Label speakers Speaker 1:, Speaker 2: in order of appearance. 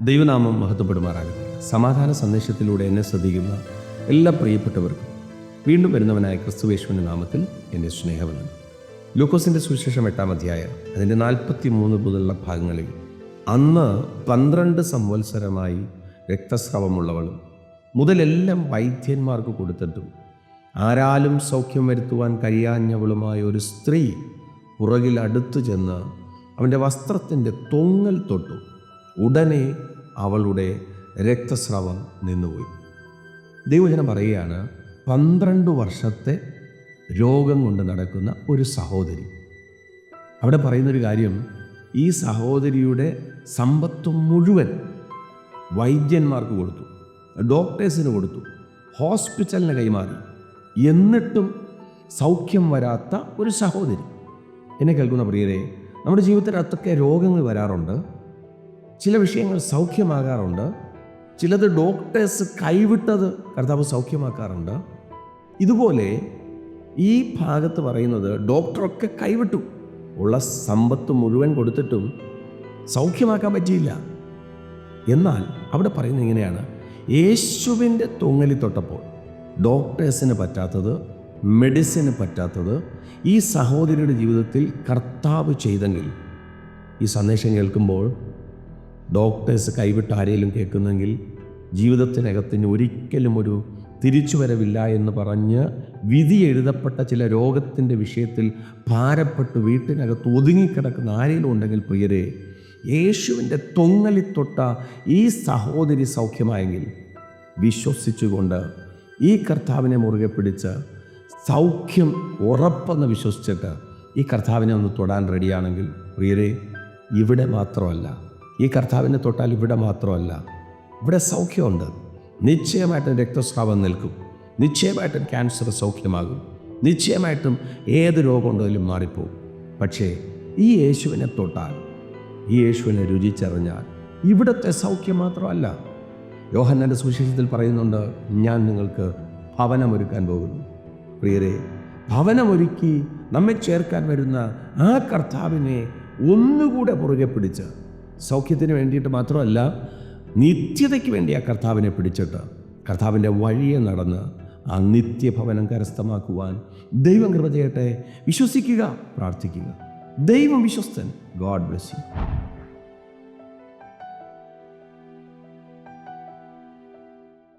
Speaker 1: ദൈവനാമം മഹത്വപ്പെടുമാറാകട്ടെ. സമാധാന സന്ദേശത്തിലൂടെ എന്നെ ശ്രദ്ധിക്കുന്ന എല്ലാ പ്രിയപ്പെട്ടവർക്കും വീണ്ടും വരുന്നവനായ ക്രിസ്തുവേശുവിന്റെ നാമത്തിൽ എന്നെ സ്നേഹവന്ദനം. ലൂക്കോസിന്റെ സുവിശേഷം എട്ടാം അധ്യായം അതിന്റെ നാൽപ്പത്തി മൂന്ന് മുതലുള്ള ഭാഗങ്ങളിൽ അന്ന് പന്ത്രണ്ട് സംവത്സരമായി രക്തസ്രവമുള്ളവളും മുതലെല്ലാം വൈദ്യന്മാർക്ക് കൊടുത്തിട്ടും ആരാലും സൗഖ്യം വരുത്തുവാൻ കഴിയാഞ്ഞവളുമായ ഒരു സ്ത്രീ പുറകിൽ അടുത്തു ചെന്ന് അവന്റെ വസ്ത്രത്തിന്റെ തൊങ്ങൽ തൊട്ടു ഉടനെ അവളുടെ രക്തസ്രവം നിന്നുപോയി. ദൈവജനം പറയുകയാണ് പന്ത്രണ്ട് വർഷത്തെ രോഗം കൊണ്ട് നടക്കുന്ന ഒരു സഹോദരി. അവിടെ പറയുന്നൊരു കാര്യം ഈ സഹോദരിയുടെ സമ്പത്ത് മുഴുവൻ വൈദ്യന്മാർക്ക് കൊടുത്തു ഡോക്ടേഴ്സിന് കൊടുത്തു ഹോസ്പിറ്റലിന് കൈമാറി. എന്നിട്ടും സൗഖ്യം വരാത്ത ഒരു സഹോദരി. എന്നെ കേൾക്കുന്ന പ്രിയരെ നമ്മുടെ ജീവിതത്തിൽ അത്രയ്ക്ക് രോഗങ്ങൾ വരാറുണ്ട്. ചില വിഷയങ്ങൾ സൗഖ്യമാകാറുണ്ട്. ചിലത് ഡോക്ടേഴ്സ് കൈവിട്ടത് കർത്താവ് സൗഖ്യമാക്കാറുണ്ട്. ഇതുപോലെ ഈ ഭാഗത്ത് പറയുന്നത് ഡോക്ടറൊക്കെ കൈവിട്ടു. ഉള്ള സമ്പത്ത് മുഴുവൻ കൊടുത്തിട്ടും സൗഖ്യമാക്കാൻ പറ്റിയില്ല. എന്നാൽ അവിടെ പറയുന്നത് ഇങ്ങനെയാണ്. യേശുവിന്റെ തൊങ്ങലി തൊട്ടപ്പോൾ ഡോക്ടേഴ്സിന് പറ്റാത്തത് മെഡിസിന് പറ്റാത്തത് ഈ സഹോദരിയുടെ ജീവിതത്തിൽ കർത്താവ് ചെയ്തെങ്കിൽ ഈ സന്ദേശം കേൾക്കുമ്പോൾ ഡോക്ടേഴ്സ് കൈവിട്ട് ആരെങ്കിലും കേൾക്കുന്നെങ്കിൽ ജീവിതത്തിനകത്തിന് ഒരിക്കലും ഒരു തിരിച്ചുവരവില്ല എന്ന് പറഞ്ഞ് വിധി എഴുതപ്പെട്ട ചില രോഗത്തിന്റെ വിഷയത്തിൽ ഭാരപ്പെട്ട് വീട്ടിനകത്ത് ഒതുങ്ങിക്കിടക്കുന്ന ആരെങ്കിലും ഉണ്ടെങ്കിൽ പ്രിയരെ യേശുവിന്റെ തൊങ്ങലി തൊട്ട ഈ സഹോദരി സൗഖ്യമായെങ്കിൽ വിശ്വസിച്ചുകൊണ്ട് ഈ കർത്താവിനെ മുറുകെ പിടിച്ച് സൗഖ്യം ഉറപ്പെന്ന് വിശ്വസിച്ചിട്ട് ഈ കർത്താവിനെ ഒന്ന് തൊടാൻ റെഡിയാണെങ്കിൽ പ്രിയരെ ഇവിടെ മാത്രമല്ല ഈ കർത്താവിനെ തൊട്ടാൽ ഇവിടെ മാത്രമല്ല ഇവിടെ സൗഖ്യമുണ്ട്. നിശ്ചയമായിട്ടും രക്തസ്രാവം നിൽക്കും. നിശ്ചയമായിട്ടും ക്യാൻസർ സൗഖ്യമാകും. നിശ്ചയമായിട്ടും ഏത് രോഗമുണ്ടെങ്കിലും മാറിപ്പോകും പക്ഷേ ഈ യേശുവിനെ തൊട്ടാൽ ഈ യേശുവിനെ രുചിച്ചറിഞ്ഞാൽ ഇവിടുത്തെ സൗഖ്യം മാത്രമല്ല. യോഹന്നാന്റെ സുവിശേഷത്തിൽ പറയുന്നുണ്ട് ഞാൻ നിങ്ങൾക്ക് ഭവനമൊരുക്കാൻ പോകുന്നു. പ്രിയരെ ഭവനമൊരുക്കി നമ്മെ ചേർക്കാൻ വരുന്ന ആ കർത്താവിനെ ഒന്നുകൂടെ പുറകെ പിടിച്ച് സൗഖ്യത്തിന് വേണ്ടിയിട്ട് മാത്രമല്ല നിത്യതയ്ക്ക് വേണ്ടി ആ കർത്താവിനെ പിടിച്ചിട്ട് കർത്താവിന്റെ വഴിയെ നടന്ന് ആ നിത്യഭവനം കരസ്ഥമാക്കുവാൻ ദൈവം കൃപ ചെയ്യട്ടെ. വിശ്വസിക്കുക പ്രാർത്ഥിക്കുക. ദൈവം വിശ്വസ്തൻ. God bless you